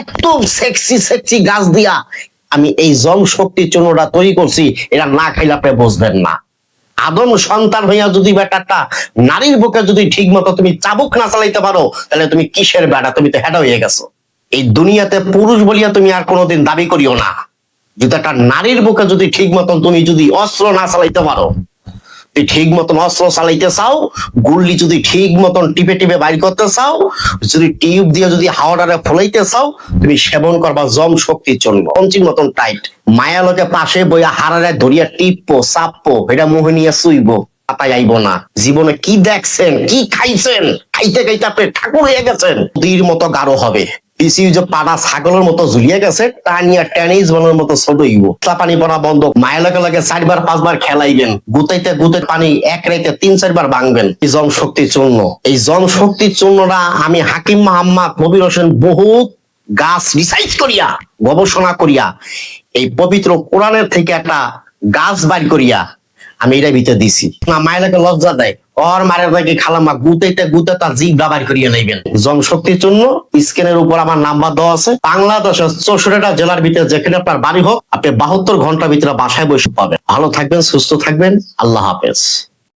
একদম sexy sexy গাছ দিয়া আমি এই তৈরি করছি না না। আদম সন্তান হইয়া যদি বেটাটা নারীর বুকে যদি ঠিক মতো তুমি চাবুক না চালাইতে পারো, তাহলে তুমি কিসের বেটা? তুমি তো হেডা হয়ে গেছো। এই দুনিয়াতে পুরুষ বলিয়া তুমি আর কোনোদিন দাবি করিও না। যদি একটা নারীর বুকে যদি ঠিক মতন তুমি যদি অস্ত্র না চালাইতে পারো তুই ঠিক মতন অস্ত্র চালাইতে চাও, গুল্লি যদি ঠিক মতন টিপে টিপে বাইর করতে চাও, যদি টিউব দিয়ে যদি হাওয়াটারে ফলাইতে চাও, তুমি সেবন করবা, জম শক্তির চলবো। পঞ্চির মতন টাইট মায়া লোকে পাশে বইয়া হারারে ধরিয়া টিপবো, চাপবো এটা মুহে নিয়ে শুইবো পাতায় আইব না। জীবনে কি দেখছেন, কি খাইছেন? খাইতে খাইতে আপনি ঠাকুর হয়ে গেছেন। নদীর মতো গাঢ় হবে। পিসি যে পাড়া ছাগলের মতো ঝুলিয়ে গেছে টানিয়া টেনিস বলের মতো হইব তা পানি পড়া বন্ধ। মায়ের লগে লগে চারবার, পাঁচবার খেলাইবেন। গুতাইতে গুতে পানি এক রাইতে তিন, চারবার ভাঙবেন। এই জম শক্তি চূর্ণ। এই জম শক্তি চূর্ণটা আমি হাকিম মোহাম্মদ কবির হোসেন বহুত গাছ রিসার্চ করিয়া, গবেষণা করিয়া, এই পবিত্র কোরআনের থেকে একটা গাছ বাইর করিয়া আমি এটা ভিতরে দিছি। মায়েরাকে লজ্জা দেয়। ওর মায়ের ভাইকে খালামা গুতেতে গুতে তার জিভ ব্যবহার করিয়ে নেবেন জনশক্তির জন্য স্ক্রিনের উপর আমার নাম্বার দেওয়া আছে। বাংলাদেশের চৌষট্টিটা জেলার ভিতরে যেখানে আপনার বাড়ি হোক, আপনি বাহাত্তর ঘণ্টার ভিতরে বাসায় বসে পাবেন। ভালো থাকবেন, সুস্থ থাকবেন। আল্লাহ হাফেজ।